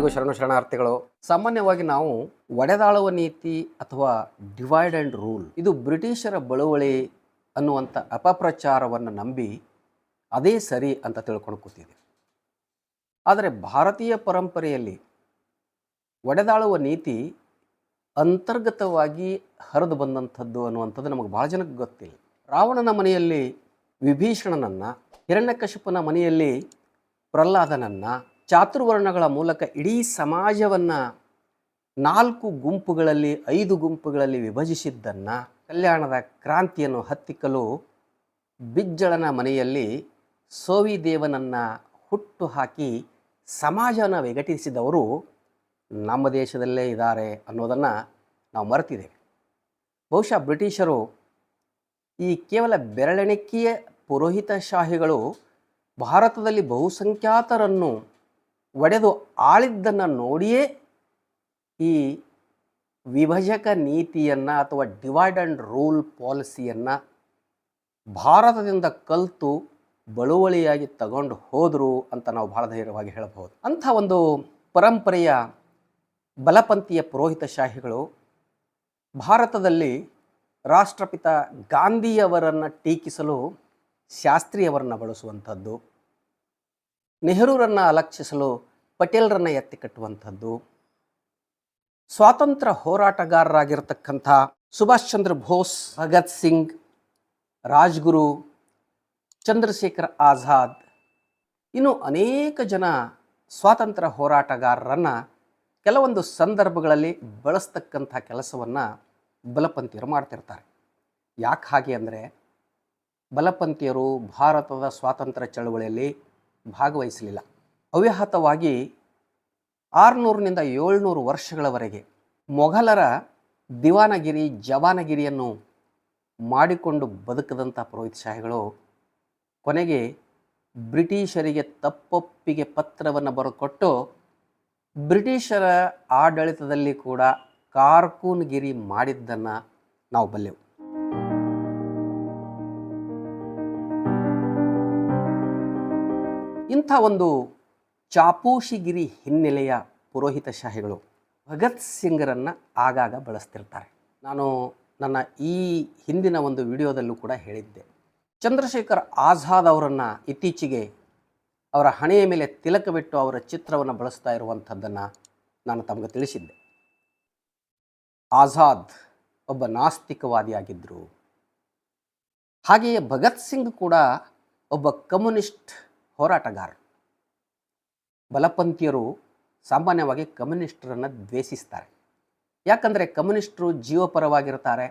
ಎಲ್ಲರಿಗೂ ಶರಣು ಶರಣಾರ್ಥಿಗಳು, ಸಾಮಾನ್ಯವಾಗಿ ನಾವು ಒಡೆದಾಳುವ ನೀತಿ ಅಥವಾ ಡಿವೈಡ್ ಆ್ಯಂಡ್ ರೂಲ್ ಇದು ಬ್ರಿಟಿಷರ ಬಳುವಳಿ ಅನ್ನುವಂಥ ಅಪಪ್ರಚಾರವನ್ನು ನಂಬಿ ಅದೇ ಸರಿ ಅಂತ ತಿಳ್ಕೊಂಡು ಕೂತಿದೆ ಆದರೆ ಭಾರತೀಯ ಪರಂಪರೆಯಲ್ಲಿ ಒಡೆದಾಳುವ ನೀತಿ ಅಂತರ್ಗತವಾಗಿ ಹರಿದು ಬಂದಂಥದ್ದು ಅನ್ನುವಂಥದ್ದು ನಮಗೆ ಭಾಳ ಜನಕ್ಕೆ ಗೊತ್ತಿಲ್ಲ. ರಾವಣನ ಮನೆಯಲ್ಲಿ ವಿಭೀಷಣನನ್ನು, ಹಿರಣ್ಯಕಶಿಪನ ಮನೆಯಲ್ಲಿ ಪ್ರಹ್ಲಾದನನ್ನು ಚಾತುರ್ವರ್ಣಗಳ ಮೂಲಕ ಇಡೀ ಸಮಾಜವನ್ನು ನಾಲ್ಕು ಗುಂಪುಗಳಲ್ಲಿ, ಐದು ಗುಂಪುಗಳಲ್ಲಿ ವಿಭಜಿಸಿದ್ದನ್ನು ಕಲ್ಯಾಣದ ಕ್ರಾಂತಿಯನ್ನು ಹತ್ತಿಕ್ಕಲು ಬಿಜ್ಜಳನ ಮನೆಯಲ್ಲಿ ಸೋವಿದೇವನನ್ನು ಹುಟ್ಟು ಹಾಕಿ ಸಮಾಜವನ್ನು ವಿಘಟಿಸಿದವರು ನಮ್ಮ ದೇಶದಲ್ಲೇ ಇದ್ದಾರೆ ಅನ್ನೋದನ್ನು ನಾವು ಮರೆತಿದ್ದೇವೆ. ಬಹುಶಃ ಬ್ರಿಟಿಷರು ಈ ಕೇವಲ ಬೆರಳೆಣಿಕೆಯ ಪುರೋಹಿತಶಾಹಿಗಳು ಭಾರತದಲ್ಲಿ ಬಹುಸಂಖ್ಯಾತರನ್ನು ಒಡೆದು ಆಳಿದ್ದನ್ನು ನೋಡಿಯೇ ಈ ವಿಭಜಕ ನೀತಿಯನ್ನು ಅಥವಾ ಡಿವೈಡ್ ಆ್ಯಂಡ್ ರೂಲ್ ಪಾಲಿಸಿಯನ್ನು ಭಾರತದಿಂದ ಕಲಿತು ಬಳುವಳಿಯಾಗಿ ತಗೊಂಡು ಹೋದರು ಅಂತ ನಾವು ಭಾಳ ಧೈರ್ಯವಾಗಿ ಹೇಳಬಹುದು. ಅಂಥ ಒಂದು ಪರಂಪರೆಯ ಬಲಪಂಥೀಯ ಪುರೋಹಿತಶಾಹಿಗಳು ಭಾರತದಲ್ಲಿ ರಾಷ್ಟ್ರಪಿತ ಗಾಂಧಿಯವರನ್ನು ಟೀಕಿಸಲು ಶಾಸ್ತ್ರಿಯವರನ್ನು ಬಳಸುವಂಥದ್ದು. ನೆಹರೂರನ್ನು ಅಲಕ್ಷಿಸಲು ಪಟೇಲ್ರನ್ನು ಎತ್ತಿ ಕಟ್ಟುವಂಥದ್ದು, ಸ್ವಾತಂತ್ರ್ಯ ಹೋರಾಟಗಾರರಾಗಿರ್ತಕ್ಕಂಥ ಸುಭಾಷ್ ಚಂದ್ರ ಬೋಸ್, ಭಗತ್ ಸಿಂಗ್, ರಾಜ್ಗುರು ಚಂದ್ರಶೇಖರ್ ಆಜಾದ್, ಇನ್ನು ಅನೇಕ ಜನ ಸ್ವಾತಂತ್ರ್ಯ ಹೋರಾಟಗಾರರನ್ನು ಕೆಲವೊಂದು ಸಂದರ್ಭಗಳಲ್ಲಿ ಬಳಸ್ತಕ್ಕಂಥ ಕೆಲಸವನ್ನು ಬಲಪಂಥೀಯರು ಮಾಡ್ತಿರ್ತಾರೆ. ಯಾಕೆ ಹಾಗೆ ಅಂದರೆ ಬಲಪಂಥೀಯರು ಭಾರತದ ಸ್ವಾತಂತ್ರ್ಯ ಚಳವಳಿಯಲ್ಲಿ ಭಾಗವಹಿಸಲಿಲ್ಲ. ಅವ್ಯಾಹತವಾಗಿ ಆರುನೂರನಿಂದ ಏಳ್ನೂರು ವರ್ಷಗಳವರೆಗೆ ಮೊಘಲರ ದಿವಾನಗಿರಿ, ಜವಾನಗಿರಿಯನ್ನು ಮಾಡಿಕೊಂಡು ಬದುಕದಂಥ ಪುರೋಹಿತಶಾಹಿಗಳು ಕೊನೆಗೆ ಬ್ರಿಟಿಷರಿಗೆ ತಪ್ಪೊಪ್ಪಿಗೆ ಪತ್ರವನ್ನು ಬರೆದುಕೊಟ್ಟು ಬ್ರಿಟಿಷರ ಆಡಳಿತದಲ್ಲಿ ಕೂಡ ಕಾರ್ಕೂನ್ಗಿರಿ ಮಾಡಿದ್ದನ್ನು ನಾವು ಬಲ್ಲೆವು. ಇಂಥ ಒಂದು ಚಾಪೋಶಿಗಿರಿ ಹಿನ್ನೆಲೆಯ ಪುರೋಹಿತಶಾಹಿಗಳು ಭಗತ್ ಸಿಂಗರನ್ನು ಆಗಾಗ ಬಳಸ್ತಿರ್ತಾರೆ. ನಾನು ನನ್ನ ಈ ಹಿಂದಿನ ಒಂದು ವಿಡಿಯೋದಲ್ಲೂ ಕೂಡ ಹೇಳಿದ್ದೆ. ಚಂದ್ರಶೇಖರ್ ಆಜಾದ್ ಅವರನ್ನು ಇತ್ತೀಚೆಗೆ ಅವರ ಹಣೆಯ ಮೇಲೆ ತಿಲಕ ಬಿಟ್ಟು ಅವರ ಚಿತ್ರವನ್ನು ಬಳಸ್ತಾ ಇರುವಂಥದ್ದನ್ನು ನಾನು ತಮಗೆ ತಿಳಿಸಿದ್ದೆ. ಆಜಾದ್ ಒಬ್ಬ ನಾಸ್ತಿಕವಾದಿಯಾಗಿದ್ದರು ಹಾಗೆಯೇ ಭಗತ್ ಸಿಂಗ್ ಕೂಡ ಒಬ್ಬ ಕಮ್ಯುನಿಸ್ಟ್ ಹೋರಾಟಗಾರ. ಬಲಪಂಥೀಯರು ಸಾಮಾನ್ಯವಾಗಿ ಕಮ್ಯುನಿಸ್ಟರನ್ನು ದ್ವೇಷಿಸ್ತಾರೆ. ಯಾಕಂದರೆ ಕಮ್ಯುನಿಸ್ಟರು ಜೀವಪರವಾಗಿರ್ತಾರೆ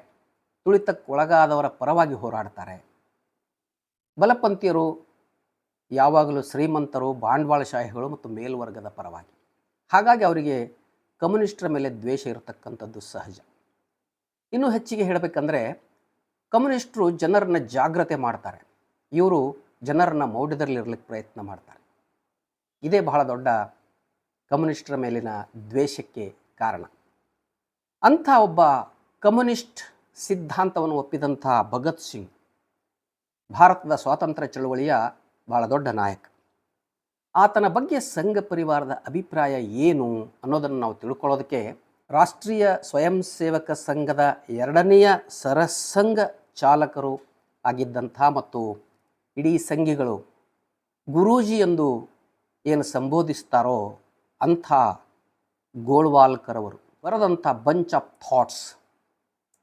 ತುಳಿತಕ್ಕೊಳಗಾದವರ ಪರವಾಗಿ ಹೋರಾಡ್ತಾರೆ. ಬಲಪಂಥೀಯರು ಯಾವಾಗಲೂ ಶ್ರೀಮಂತರು, ಬಂಡವಾಳಶಾಹಿಗಳು ಮತ್ತು ಮೇಲ್ವರ್ಗದ ಪರವಾಗಿ. ಹಾಗಾಗಿ ಅವರಿಗೆ ಕಮ್ಯುನಿಸ್ಟರ ಮೇಲೆ ದ್ವೇಷ ಇರತಕ್ಕಂಥದ್ದು ಸಹಜ. ಇನ್ನೂ ಹೆಚ್ಚಿಗೆ ಹೇಳಬೇಕಂದ್ರೆ, ಕಮ್ಯುನಿಸ್ಟರು ಜನರನ್ನು ಜಾಗ್ರತೆ ಮಾಡ್ತಾರೆ. ಇವರು ಜನರನ್ನು ಮೌಢ್ಯದಲ್ಲಿರಲಿಕ್ಕೆ ಪ್ರಯತ್ನ ಮಾಡ್ತಾರೆ. ಇದೇ ಬಹಳ ದೊಡ್ಡ ಕಮ್ಯುನಿಸ್ಟರ ಮೇಲಿನ ದ್ವೇಷಕ್ಕೆ ಕಾರಣ. ಅಂಥ ಒಬ್ಬ ಕಮ್ಯುನಿಸ್ಟ್ ಸಿದ್ಧಾಂತವನ್ನು ಒಪ್ಪಿದಂಥ ಭಗತ್ ಸಿಂಗ್ ಭಾರತದ ಸ್ವಾತಂತ್ರ್ಯ ಚಳುವಳಿಯ ಬಹಳ ದೊಡ್ಡ ನಾಯಕ. ಆತನ ಬಗ್ಗೆ ಸಂಘ ಪರಿವಾರದ ಅಭಿಪ್ರಾಯ ಏನು ಅನ್ನೋದನ್ನು ನಾವು ತಿಳ್ಕೊಳ್ಳೋದಕ್ಕೆ ರಾಷ್ಟ್ರೀಯ ಸ್ವಯಂ ಸೇವಕ ಸಂಘದ ಎರಡನೆಯ ಸರಸಂಘ ಚಾಲಕರು ಆಗಿದ್ದಂಥ ಮತ್ತು ಇಡೀ ಸಂಘಿಗಳು ಗುರೂಜಿ ಎಂದು ಏನು ಸಂಬೋಧಿಸ್ತಾರೋ ಅಂಥ ಗೋಳ್ವಾಲ್ಕರ್ ಅವರು ಬರೆದಂಥ ಬಂಚ್ ಆಫ್ ಥಾಟ್ಸ್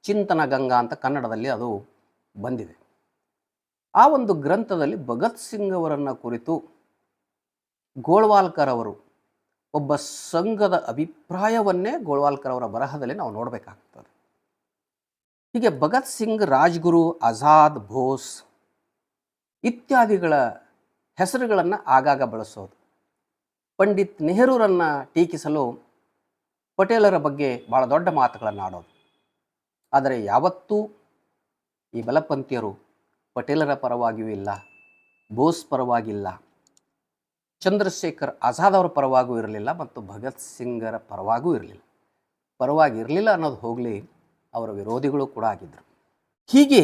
ಚಿಂತನ ಗಂಗಾ ಅಂತ ಕನ್ನಡದಲ್ಲಿ ಅದು ಬಂದಿದೆ. ಆ ಒಂದು ಗ್ರಂಥದಲ್ಲಿ ಭಗತ್ ಸಿಂಗ್ ಅವರನ್ನು ಕುರಿತು ಗೋಳ್ವಾಲ್ಕರ್ ಅವರು ಒಬ್ಬ ಸಂಘದ ಅಭಿಪ್ರಾಯವನ್ನೇ ಗೋಳ್ವಾಲ್ಕರ್ ಅವರ ಬರಹದಲ್ಲಿ ನಾವು ನೋಡಬೇಕಾಗ್ತದೆ. ಹೀಗೆ ಭಗತ್ ಸಿಂಗ್, ರಾಜ್ಗುರು, ಆಜಾದ್ ಬೋಸ್ ಇತ್ಯಾದಿಗಳ ಹೆಸರುಗಳನ್ನು ಆಗಾಗ ಬಳಸೋದು. ಪಂಡಿತ್ ನೆಹರೂರನ್ನು ಟೀಕಿಸಲು ಪಟೇಲರ ಬಗ್ಗೆ ಭಾಳ ದೊಡ್ಡ ಮಾತುಗಳನ್ನು ಆಡೋದು. ಆದರೆ ಯಾವತ್ತೂ ಈ ಬಲಪಂಥೀಯರು ಪಟೇಲರ ಪರವಾಗಿಯೂ ಇಲ್ಲ, ಬೋಸ್ ಪರವಾಗಿಲ್ಲ, ಚಂದ್ರಶೇಖರ್ ಆಜಾದ್ ಅವರ ಪರವಾಗೂ ಇರಲಿಲ್ಲ ಮತ್ತು ಭಗತ್ ಸಿಂಗರ ಪರವಾಗೂ ಇರಲಿಲ್ಲ. ಪರವಾಗಿ ಇರಲಿಲ್ಲ ಅನ್ನೋದು ಹೋಗಲಿ, ಅವರ ವಿರೋಧಿಗಳು ಕೂಡ ಆಗಿದ್ದರು ಹೀಗೆ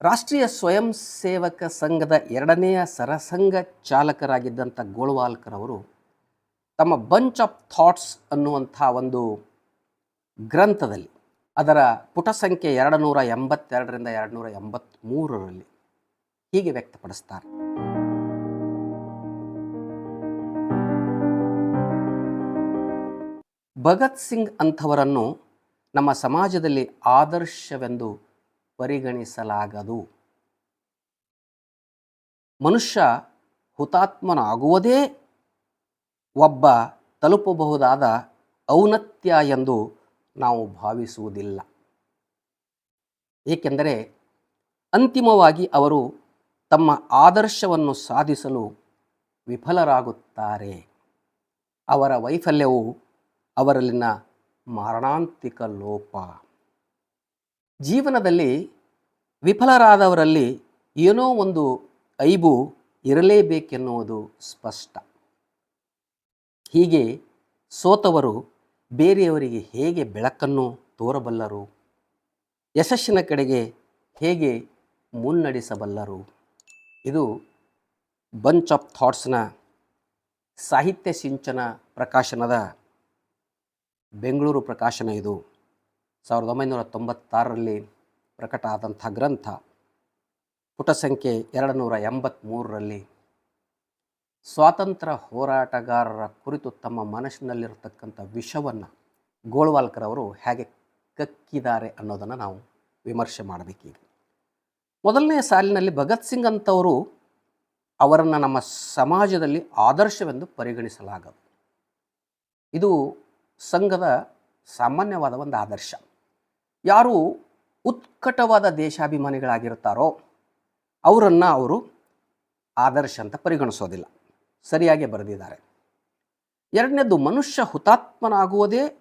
ರಾಷ್ಟ್ರೀಯ ಸ್ವಯಂ ಸೇವಕ ಸಂಘದ ಎರಡನೆಯ ಸರಸಂಘ ಚಾಲಕರಾಗಿದ್ದಂಥ ಗೋಳ್ವಾಲ್ಕರ್ ಅವರು ತಮ್ಮ ಬಂಚ್ ಆಫ್ ಥಾಟ್ಸ್ ಅನ್ನುವಂಥ ಒಂದು ಗ್ರಂಥದಲ್ಲಿ, ಅದರ ಪುಟ ಸಂಖ್ಯೆ ಎರಡು ನೂರ ಎಂಬತ್ತೆರಡರಿಂದ ಎರಡು ನೂರ ಎಂಬತ್ತ್ಮೂರರಲ್ಲಿ ಹೀಗೆ ವ್ಯಕ್ತಪಡಿಸ್ತಾರೆ. ಭಗತ್ ಸಿಂಗ್ ಅಂಥವರನ್ನು ನಮ್ಮ ಸಮಾಜದಲ್ಲಿ ಆದರ್ಶವೆಂದು ಪರಿಗಣಿಸಲಾಗದು. ಮನುಷ್ಯ ಹುತಾತ್ಮನಾಗುವುದೇ ಒಬ್ಬ ತಲುಪಬಹುದಾದ ಔನ್ನತ್ಯ ಎಂದು ನಾವು ಭಾವಿಸುವುದಿಲ್ಲ. ಏಕೆಂದರೆ ಅಂತಿಮವಾಗಿ ಅವರು ತಮ್ಮ ಆದರ್ಶವನ್ನು ಸಾಧಿಸಲು ವಿಫಲರಾಗುತ್ತಾರೆ. ಅವರ ವೈಫಲ್ಯವು ಅವರಲ್ಲಿನ ಮಾರಣಾಂತಿಕ ಲೋಪ. ಜೀವನದಲ್ಲಿ ವಿಫಲರಾದವರಲ್ಲಿ ಏನೋ ಒಂದು ಐಬು ಇರಲೇಬೇಕೆನ್ನುವುದು ಸ್ಪಷ್ಟ. ಹೀಗೆ ಸೋತವರು ಬೇರೆಯವರಿಗೆ ಹೇಗೆ ಬೆಳಕನ್ನು ತೋರಬಲ್ಲರು? ಯಶಸ್ಸಿನ ಕಡೆಗೆ ಹೇಗೆ ಮುನ್ನಡೆಸಬಲ್ಲರು? ಇದು ಬಂಚ್ ಆಫ್ ಥಾಟ್ಸ್ನ ಸಾಹಿತ್ಯ ಸಿಂಚನ ಪ್ರಕಾಶನದ ಬೆಂಗಳೂರು ಪ್ರಕಾಶನ ಇದು. ಸಾವಿರದ ಒಂಬೈನೂರ ತೊಂಬತ್ತಾರರಲ್ಲಿ ಪ್ರಕಟ ಆದಂಥ ಗ್ರಂಥ. ಪುಟ ಸಂಖ್ಯೆ ಎರಡು ನೂರ ಎಂಬತ್ತ್ಮೂರರಲ್ಲಿ ಸ್ವಾತಂತ್ರ್ಯ ಹೋರಾಟಗಾರರ ಕುರಿತು ತಮ್ಮ ಮನಸ್ಸಿನಲ್ಲಿರತಕ್ಕಂಥ ವಿಷವನ್ನು ಗೋಳ್ವಾಲ್ಕರ್ ಅವರು ಹೇಗೆ ಕಕ್ಕಿದ್ದಾರೆ ಅನ್ನೋದನ್ನು ನಾವು ವಿಮರ್ಶೆ ಮಾಡಬೇಕೀಗ ಮೊದಲನೇ ಸಾಲಿನಲ್ಲಿ ಭಗತ್ ಸಿಂಗ್ ಅಂತವರು ಅವರನ್ನು ನಮ್ಮ ಸಮಾಜದಲ್ಲಿ ಆದರ್ಶವೆಂದು ಪರಿಗಣಿಸಲಾಗದು. ಇದು ಸಂಘದ ಸಾಮಾನ್ಯವಾದ ಒಂದು ಆದರ್ಶ. ಯಾರು ಉತ್ಕಟವಾದ ದೇಶಾಭಿಮಾನಿಗಳಾಗಿರ್ತಾರೋ ಅವರನ್ನು ಅವರು ಆದರ್ಶ ಅಂತ ಪರಿಗಣಿಸೋದಿಲ್ಲ. ಸರಿಯಾಗಿ ಬರೆದಿದ್ದಾರೆ. ಎರಡನೇದು, ಮನುಷ್ಯ ಹುತಾತ್ಮನಾಗುವುದೇ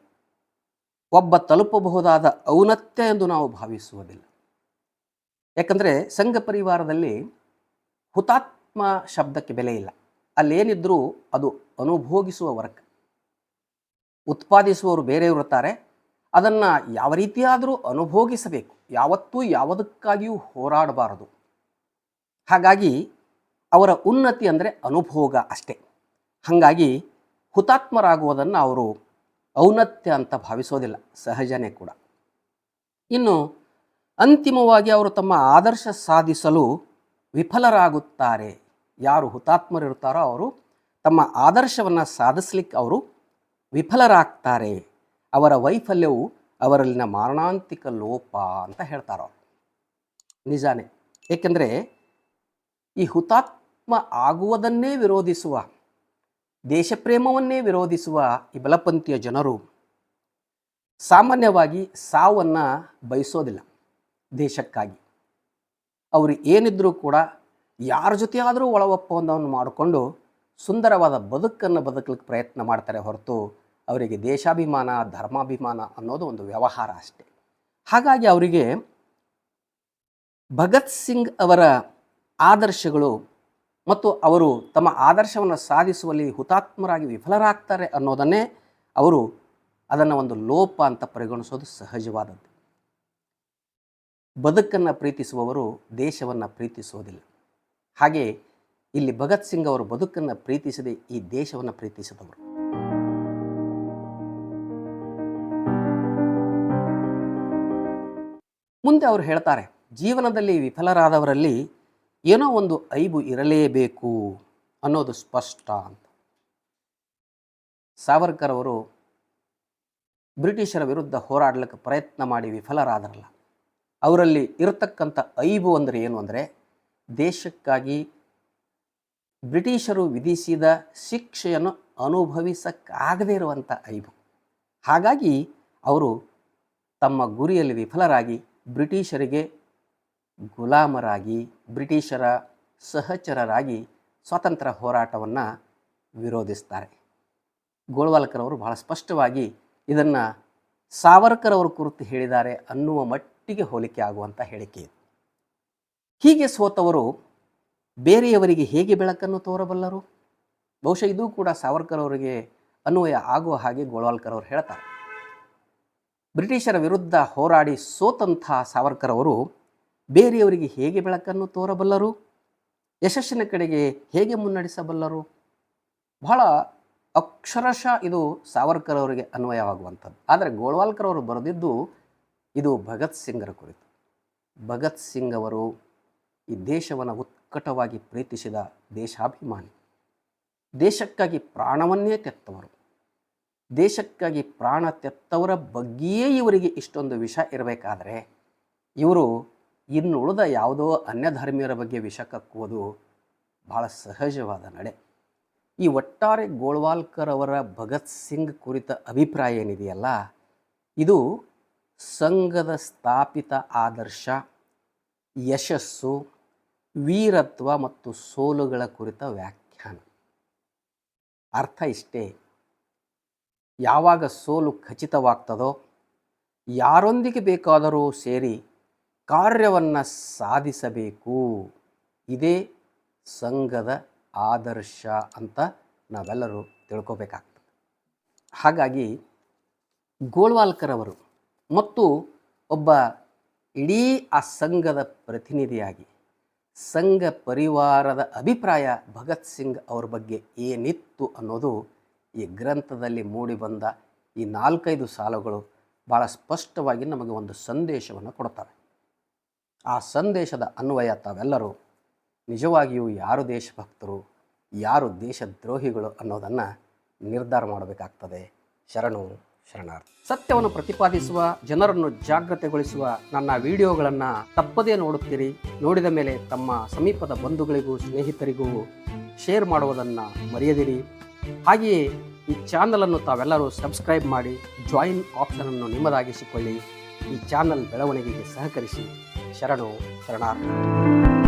ಒಬ್ಬ ತಲುಪಬಹುದಾದ ಔನತ್ಯ ಎಂದು ನಾವು ಭಾವಿಸುವುದಿಲ್ಲ. ಯಾಕಂದರೆ, ಸಂಘ ಪರಿವಾರದಲ್ಲಿ ಹುತಾತ್ಮ ಶಬ್ದಕ್ಕೆ ಬೆಲೆ ಇಲ್ಲ. ಅಲ್ಲೇನಿದ್ರೂ ಅದು ಅನುಭೋಗಿಸುವ ವರ್ಕ್ ಉತ್ಪಾದಿಸುವವರು ಬೇರೆಯವರು ಇರ್ತಾರೆ. ಅದನ್ನು ಯಾವ ರೀತಿಯಾದರೂ ಅನುಭೋಗಿಸಬೇಕು. ಯಾವತ್ತೂ ಯಾವುದಕ್ಕಾಗಿಯೂ ಹೋರಾಡಬಾರದು. ಹಾಗಾಗಿ ಅವರ ಉನ್ನತಿ ಅಂದರೆ ಅನುಭೋಗ ಅಷ್ಟೇ. ಹಾಗಾಗಿ ಹುತಾತ್ಮರಾಗುವುದನ್ನು ಅವರು ಔನ್ನತ್ಯ ಅಂತ ಭಾವಿಸೋದಿಲ್ಲ, ಸಹಜನೇ ಕೂಡ. ಇನ್ನು ಅಂತಿಮವಾಗಿ ಅವರು ತಮ್ಮ ಆದರ್ಶ ಸಾಧಿಸಲು ವಿಫಲರಾಗುತ್ತಾರೆ, ಯಾರು ಹುತಾತ್ಮರಿರ್ತಾರೋ ಅವರು ತಮ್ಮ ಆದರ್ಶವನ್ನು ಸಾಧಿಸ್ಲಿಕ್ಕೆ ಅವರು ವಿಫಲರಾಗ್ತಾರೆ. ಅವರ ವೈಫಲ್ಯವು ಅವರಲ್ಲಿನ ಮಾರಣಾಂತಿಕ ಲೋಪ ಅಂತ ಹೇಳ್ತಾರೆ. ನಿಜಾನೇ. ಏಕೆಂದರೆ ಈ ಹುತಾತ್ಮ ಆಗುವುದನ್ನೇ ವಿರೋಧಿಸುವ, ದೇಶಪ್ರೇಮವನ್ನೇ ವಿರೋಧಿಸುವ ಈ ಬಲಪಂಥೀಯ ಜನರು ಸಾಮಾನ್ಯವಾಗಿ ಸಾವನ್ನು ಬಯಸೋದಿಲ್ಲ ದೇಶಕ್ಕಾಗಿ. ಅವರು ಏನಿದ್ರೂ ಕೂಡ ಯಾರ ಜೊತೆಯಾದರೂ ಒಳ ಒಪ್ಪಂದವನ್ನು ಮಾಡಿಕೊಂಡು ಸುಂದರವಾದ ಬದುಕನ್ನು ಬದುಕಲಿಕ್ಕೆ ಪ್ರಯತ್ನ ಮಾಡ್ತಾರೆ ಹೊರತು ಅವರಿಗೆ ದೇಶಾಭಿಮಾನ, ಧರ್ಮಾಭಿಮಾನ ಅನ್ನೋದು ಒಂದು ವ್ಯವಹಾರ ಅಷ್ಟೆ. ಹಾಗಾಗಿ ಅವರಿಗೆ ಭಗತ್ ಸಿಂಗ್ ಅವರ ಆದರ್ಶಗಳು ಮತ್ತು ಅವರು ತಮ್ಮ ಆದರ್ಶವನ್ನು ಸಾಧಿಸುವಲ್ಲಿ ಹುತಾತ್ಮರಾಗಿ ವಿಫಲರಾಗ್ತಾರೆ ಅನ್ನೋದನ್ನೇ ಅವರು ಅದನ್ನು ಒಂದು ಲೋಪ ಅಂತ ಪರಿಗಣಿಸೋದು ಸಹಜವಾದದ್ದು. ಬದುಕನ್ನು ಪ್ರೀತಿಸುವವರು ದೇಶವನ್ನು ಪ್ರೀತಿಸೋದಿಲ್ಲ ಹಾಗೆ ಇಲ್ಲಿ ಭಗತ್ ಸಿಂಗ್ ಅವರು ಬದುಕನ್ನು ಪ್ರೀತಿಸದೆ ಈ ದೇಶವನ್ನು ಪ್ರೀತಿಸಿದವರು. ಮುಂದೆ ಅವರು ಹೇಳ್ತಾರೆ, ಜೀವನದಲ್ಲಿ ವಿಫಲರಾದವರಲ್ಲಿ ಏನೋ ಒಂದು ಐಬು ಇರಲೇಬೇಕು ಅನ್ನೋದು ಸ್ಪಷ್ಟ ಅಂತ. ಸಾವರ್ಕರ್ ಅವರು ಬ್ರಿಟಿಷರ ವಿರುದ್ಧ ಹೋರಾಡಲಿಕ್ಕೆ ಪ್ರಯತ್ನ ಮಾಡಿ ವಿಫಲರಾದರಲ್ಲ. ಅವರಲ್ಲಿ ಇರತಕ್ಕಂಥ ಐಬು ಅಂದರೆ ಏನು ಅಂದರೆ, ದೇಶಕ್ಕಾಗಿ ಬ್ರಿಟಿಷರು ವಿಧಿಸಿದ ಶಿಕ್ಷೆಯನ್ನು ಅನುಭವಿಸಕ್ಕಾಗದೇ ಇರುವಂಥ ಐಬು. ಹಾಗಾಗಿ ಅವರು ತಮ್ಮ ಗುರಿಯಲ್ಲಿ ವಿಫಲರಾಗಿ ಬ್ರಿಟಿಷರಿಗೆ ಗುಲಾಮರಾಗಿ ಬ್ರಿಟಿಷರ ಸಹಚರರಾಗಿ ಸ್ವಾತಂತ್ರ್ಯ ಹೋರಾಟವನ್ನು ವಿರೋಧಿಸ್ತಾರೆ. ಗೋಳ್ವಾಲ್ಕರವರು ಬಹಳ ಸ್ಪಷ್ಟವಾಗಿ ಇದನ್ನು ಸಾವರ್ಕರ್ ಕುರಿತು ಹೇಳಿದ್ದಾರೆ ಅನ್ನುವ ಮಟ್ಟಿಗೆ ಹೋಲಿಕೆ ಆಗುವಂಥ ಹೇಳಿಕೆ ಇದು. ಹೀಗೆ ಸೋತವರು ಬೇರೆಯವರಿಗೆ ಹೇಗೆ ಬೆಳಕನ್ನು ತೋರಬಲ್ಲರು? ಬಹುಶಃ ಇದು ಕೂಡ ಸಾವರ್ಕರ್ ಅವರಿಗೆ ಅನ್ವಯ ಆಗುವ ಹಾಗೆ ಗೋಳ್ವಾಲ್ಕರ್ ಅವರು ಹೇಳ್ತಾರೆ. ಬ್ರಿಟಿಷರ ವಿರುದ್ಧ ಹೋರಾಡಿ ಸೋತಂಥ ಸಾವರ್ಕರ್ ಅವರು ಬೇರೆಯವರಿಗೆ ಹೇಗೆ ಬೆಳಕನ್ನು ತೋರಬಲ್ಲರು? ಯಶಸ್ಸಿನ ಕಡೆಗೆ ಹೇಗೆ ಮುನ್ನಡೆಸಬಲ್ಲರು? ಬಹಳ ಅಕ್ಷರಶಃ ಇದು ಸಾವರ್ಕರ್ ಅವರಿಗೆ ಅನ್ವಯವಾಗುವಂಥದ್ದು. ಆದರೆ ಗೋಳ್ವಾಲ್ಕರ್ ಅವರು ಬರೆದಿದ್ದು ಇದು ಭಗತ್ ಸಿಂಗರ ಕುರಿತು. ಭಗತ್ ಸಿಂಗ್ ಅವರು ಈ ದೇಶವನ್ನು ಉತ್ಕಟವಾಗಿ ಪ್ರೀತಿಸಿದ ದೇಶಾಭಿಮಾನಿ. ದೇಶಕ್ಕಾಗಿ ಪ್ರಾಣವನ್ನೇ ತೆತ್ತವರು. ದೇಶಕ್ಕಾಗಿ ಪ್ರಾಣ ತೆತ್ತವರ ಬಗ್ಗೆಯೇ ಇವರಿಗೆ ಇಷ್ಟೊಂದು ವಿಷ ಇರಬೇಕಾದರೆ ಇವರು ಇನ್ನುಳಿದ ಯಾವುದೋ ಅನ್ಯ ಅನ್ಯಧರ್ಮೀಯರ ಬಗ್ಗೆ ವಿಷ ಕಕ್ಕುವುದು ಬಹಳ ಸಹಜವಾದ ನಡೆ. ಈ ಒಟ್ಟಾರೆ ಗೋಳ್ವಾಲ್ಕರ್ ಅವರ ಭಗತ್ ಸಿಂಗ್ ಕುರಿತ ಅಭಿಪ್ರಾಯ ಏನಿದೆಯಲ್ಲ, ಇದು ಸಂಘದ ಸ್ಥಾಪಿತ ಆದರ್ಶ, ಯಶಸ್ಸು, ವೀರತ್ವ ಮತ್ತು ಸೋಲುಗಳ ಕುರಿತ ವ್ಯಾಖ್ಯಾನ. ಅರ್ಥ ಇಷ್ಟೇ? ಯಾವಾಗ ಸೋಲು ಖಚಿತವಾಗ್ತದೋ, ಯಾರೊಂದಿಗೆ ಬೇಕಾದರೂ ಸೇರಿ ಕಾರ್ಯವನ್ನು ಸಾಧಿಸಬೇಕು. ಇದೇ ಸಂಘದ ಆದರ್ಶ ಅಂತ ನಾವೆಲ್ಲರೂ ತಿಳ್ಕೋಬೇಕಾಗ್ತದೆ. ಹಾಗಾಗಿ ಗೋಳ್ವಾಲ್ಕರ್ ಅವರು ಮತ್ತು ಒಬ್ಬ ಇಡೀ ಆ ಸಂಘದ ಪ್ರತಿನಿಧಿಯಾಗಿ ಸಂಘ ಪರಿವಾರದ ಅಭಿಪ್ರಾಯ ಭಗತ್ ಸಿಂಗ್ ಅವ್ರ ಬಗ್ಗೆ ಏನಿತ್ತು ಅನ್ನೋದು ಈ ಗ್ರಂಥದಲ್ಲಿ ಮೂಡಿಬಂದ ಈ ನಾಲ್ಕೈದು ಸಾಲುಗಳು ಭಾಳ ಸ್ಪಷ್ಟವಾಗಿ ನಮಗೆ ಒಂದು ಸಂದೇಶವನ್ನು ಕೊಡ್ತವೆ. ಆ ಸಂದೇಶದ ಅನ್ವಯ ತಾವೆಲ್ಲರೂ ನಿಜವಾಗಿಯೂ ಯಾರು ದೇಶಭಕ್ತರು, ಯಾರು ದೇಶದ್ರೋಹಿಗಳು ಅನ್ನೋದನ್ನು ನಿರ್ಧಾರ ಮಾಡಬೇಕಾಗ್ತದೆ. ಶರಣು ಶರಣಾರ್ಥ. ಸತ್ಯವನ್ನು ಪ್ರತಿಪಾದಿಸುವ, ಜನರನ್ನು ಜಾಗೃತೆಗೊಳಿಸುವ ನನ್ನ ವಿಡಿಯೋಗಳನ್ನು ತಪ್ಪದೇ ನೋಡುತ್ತೀರಿ. ನೋಡಿದ ಮೇಲೆ ತಮ್ಮ ಸಮೀಪದ ಬಂಧುಗಳಿಗೂ, ಸ್ನೇಹಿತರಿಗೂ ಶೇರ್ ಮಾಡುವುದನ್ನು ಮರೆಯದಿರಿ. ಹಾಗೆಯೇ ಈ ಚಾನಲನ್ನು ತಾವೆಲ್ಲರೂ ಸಬ್ಸ್ಕ್ರೈಬ್ ಮಾಡಿ, ಜಾಯಿನ್ ಆಪ್ಷನನ್ನು ನಿಮ್ಮದಾಗಿಸಿಕೊಳ್ಳಿ. ಈ ಚಾನಲ್ ಬೆಳವಣಿಗೆಗೆ ಸಹಕರಿಸಿ. ಶರಣು ಶರಣಾರ್ಥಿ